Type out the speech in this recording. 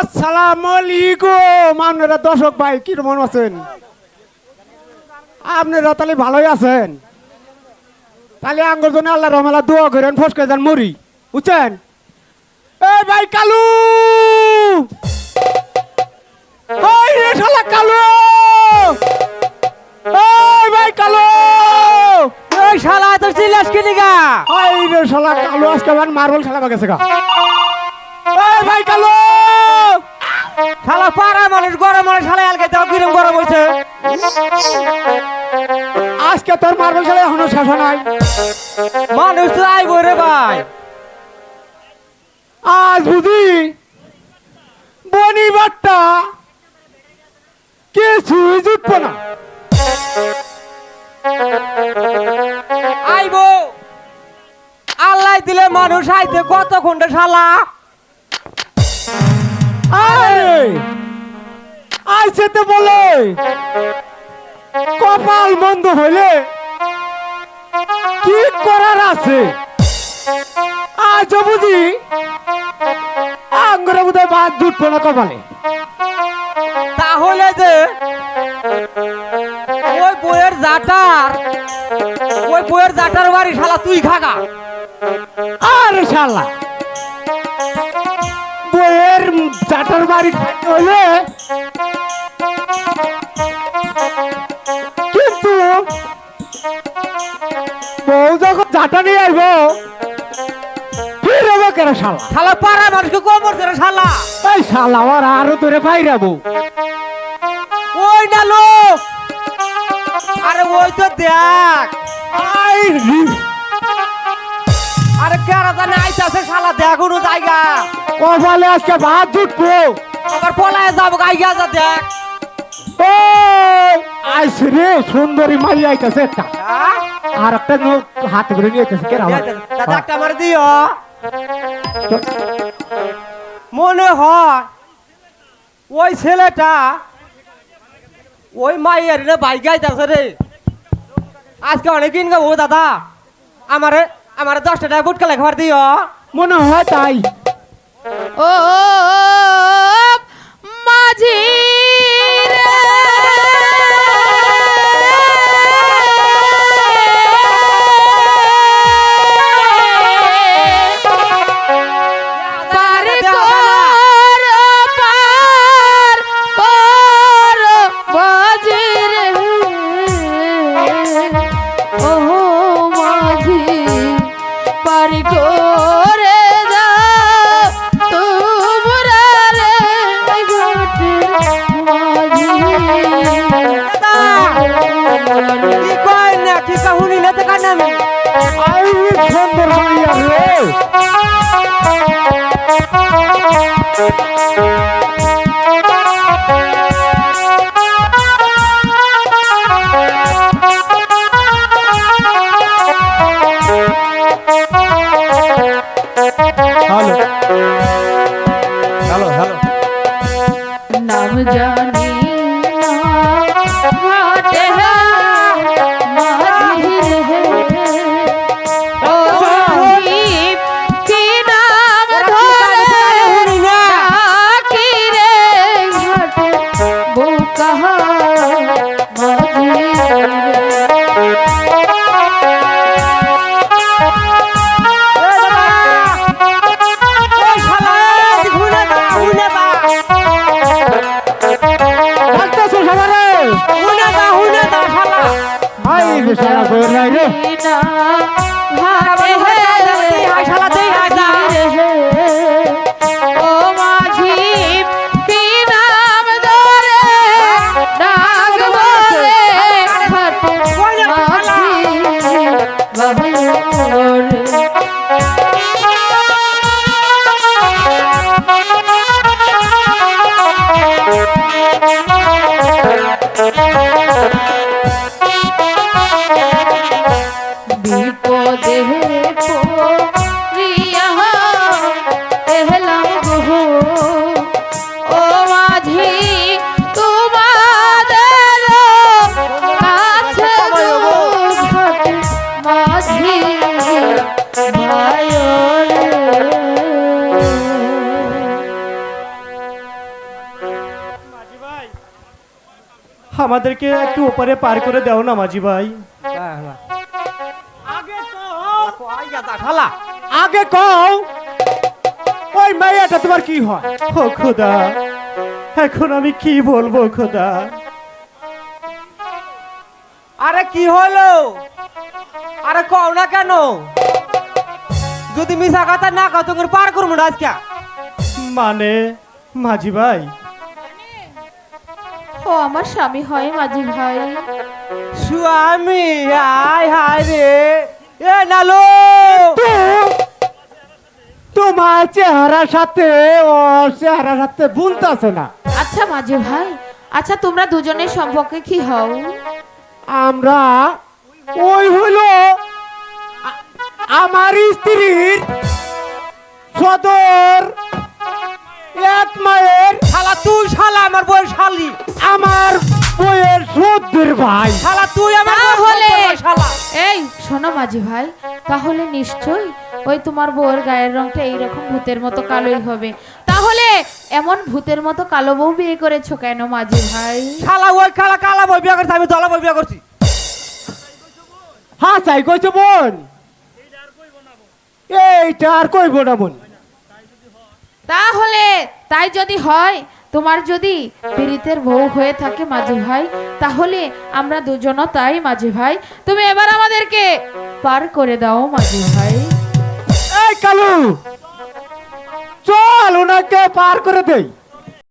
আসসালামু আলাইকুম। আপনারা দর্শক ভাই কি মন আছেন? আপনারা তাহলে ভালোই আছেন। তাহলে আঙ্গুর জন্য আল্লাহ রহমালা দোয়া করেন ফস করে যান মরি বুঝছেন? এই ভাই কালু! ওই রে শালা কালু! ভাই কালু! ওই শালা ওই রে কালু আজকে মার্বল খেলা গেছে গা। ভাই কালু! শালা পাড়া মানুষ, গরম মানুষ, শালা এলকে দাও কিরম গরম হইছে? আজকে তোর মার্বল খেলা এখনও হয় নাই। মানুষ তো আইবো রে ভাই। আজ বুঝি বনিবারটা কিছুই জুটবো না। আইবো। আল্লাহ দিলে মানুষ আইতে কত ঘণ্টা শালা? আইছে তো বলে। কপাল বন্ধ হইলে কি করার আছে? আজ বুঝি আঙ্গুরে বোধহয় বাদ জুটবো না কপালে। তাহলে যে ওই বইয়ের জাটার ওই বইয়ের জাটার বাড়ি শালা তুই খাগা। আরে শালা। বইয়ের চাটার বাড়ি হলে বউ যখন চাটা নিয়ে আইব ফিরবো কেন শালা? শালা পাড়া মানুষকে কম করছে রে শালা। এই শালা আমার আরও তোরে পাইরাবো ওই না লোক। আরে ওই তো দেখ। আই রি- আরে কেরা জানে আইতাছে শালা দেখ কোনো জায়গা। কপালে আজকে ভাত জুটবো। আবার পলায় যাব গাইগা যা দেখ। ও আইস রে সুন্দরী মাই আইতাছে একটা। হ্যাঁ? আর একটা লোক হাত করে নিয়ে আইতাছে কেরা দাদা একটা আমার দিও। মনে হয় ওই ছেলেটা ওই মাইয়ের রে বাইক গাইতেছে রে। আজকে অনেক দিন গাবো দাদা আমারে আমারে দশটা টাকা বুটকা লেখাবার দিও। মনে হয় তাই। ও মাঝি সুন্দর মাইয়া রে হ্যালো হ্যালো হ্যালো নাম জানি না আমাদেরকে একটু ওপারে পার করে দাও না মাঝি ভাই। হ্যাঁ, হ্যাঁ। শালা আগে কও ওই মেয়েটা তোমার কি হয়? ও খোদা এখন আমি কি বলব খোদা? আরে কি হলো? আরে কও না কেন? যদি মিশা কথা না কও তোমার পার করব না আজকে। মানে মাঝি ভাই? ও আমার স্বামী হয় মাঝি ভাই। স্বামী হাই হায় রে। এ নালো! তোমার চেহারার সাথে ও চেহারার সাথে বুনতাছে না। আচ্ছা মাঝে ভাই আচ্ছা তোমরা দুজনের সম্পর্কে কি হও? আমরা ওই হলো আমার স্ত্রীর সদর এক মায়ের শালা তুই শালা আমার বই শালি। আমার বইয়ের সদ্যের ভাই। শালা তুই আমার তাহলে শালা। এই শোনো মাঝি ভাই তাহলে নিশ্চয়ই ওই তোমার বউয়ের গায়ের রংটা এইরকম ভূতের মতো কালোই হবে। তাহলে এমন ভূতের মতো কালো বউ বিয়ে করেছ কেন মাঝি ভাই? শালা ওই কালা কালা বই বিয়া করছি আমি দলা বই বিয়া করছি। হ্যাঁ চাই কইছো বোন। এইটা আর কইব না বোন। তাহলে তাই যদি হয়, তোমার যদি পীড়িতের বউ হয়ে থাকে মাঝি ভাই, তাহলে আমরা দুজনও তাই মাঝি ভাই। তুমি এবার আমাদেরকে পার করে দাও মাঝি ভাই। এই কালু, চল ওনাকে পার করে দেই।